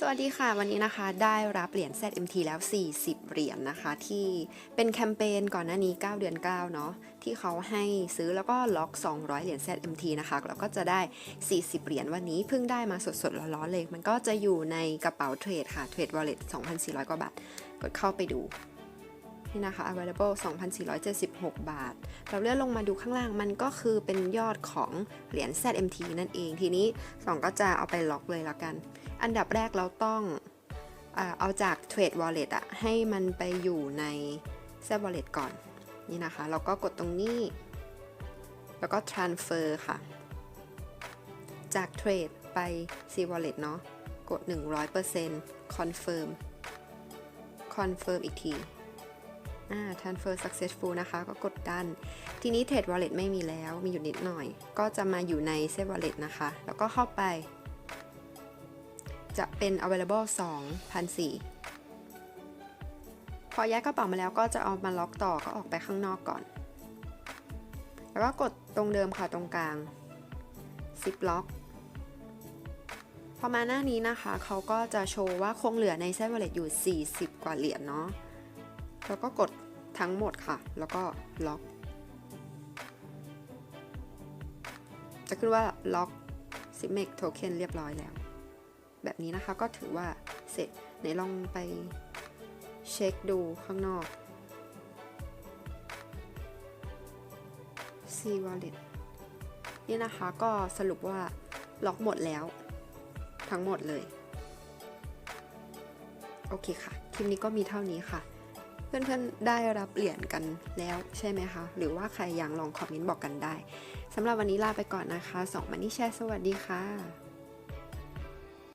สวัสดีค่ะ วันนี้นะคะได้รับเหรียญ ZMT แล้ว 40 เหรียญนะคะ ที่เป็นแคมเปญก่อนหน้านี้ 9 เดือน 9 เนาะที่เขาให้ซื้อแล้วก็ล็อก 200 เหรียญ ZMT นะคะแล้วก็จะได้ 40 เหรียญวันนี้เพิ่งได้มาสดๆร้อนๆเลย มันก็จะอยู่ในกระเป๋าเทรดค่ะเทรดวอลเล็ต2,400 กว่าบาท กดเข้าไปดู นี่นะคะ available 2,476 บาท เราเลื่อนลงมาดูข้างล่างมันก็คือเป็นยอดของเหรียญ ZMT นั่นเอง ทีนี้ 2 ก็จะเอาไปล็อกเลยและกัน อันดับแรกเราต้องเอาจาก Trade Wallet อะให้มันไปอยู่ใน z Wallet ก่อน นี่นะคะ เราก็กดตรงนี้ แล้วก็ Transfer ค่ะ จาก Trade ไป C Wallet เนาะกด 100% Confirm Confirm อีกที อ่า transfer successful นะคะ ก็กดดัน ทีนี้ Trade Wallet ไม่มีแล้ว มีอยู่นิดหน่อย ก็จะมาอยู่ใน s a v e Wallet นะคะ แล้วก็เข้าไป จะเป็น available 2,004พอย้ายกระเป๋ามาแล้วก็จะเอามาล็อกต่อ ก็ออกไปข้างนอกก่อน แล้วก็กดตรงเดิมค่ะตรงกลาง zip lock พอมาหน้านี้นะคะ เขาก็จะโชว์ว่าคงเหลือใน s a v e Wallet อยู่ 40 กว่าเหรียญเนาะ แล้วก็กดทั้งหมดค่ะ แล้วก็ล็อก จะขึ้นว่าล็อก s i m e x Token เรียบร้อยแล้ว แบบนี้นะคะก็ถือว่าเสร็จไหนลองไปเช็คดูข้างนอก C Wallet นี่นะคะก็สรุปว่าล็อกหมดแล้ว ทั้งหมดเลย โอเคค่ะ คลิปนี้ก็มีเท่านี้ค่ะ เพื่อนๆได้รับเหรียญกันแล้วใช่ไหมคะ หรือว่าใครยังลองคอมเมนต์บอกกันได้สำหรับวันนี้ลาไปก่อนนะคะสองมันนี่แชร์สวัสดีค่ะ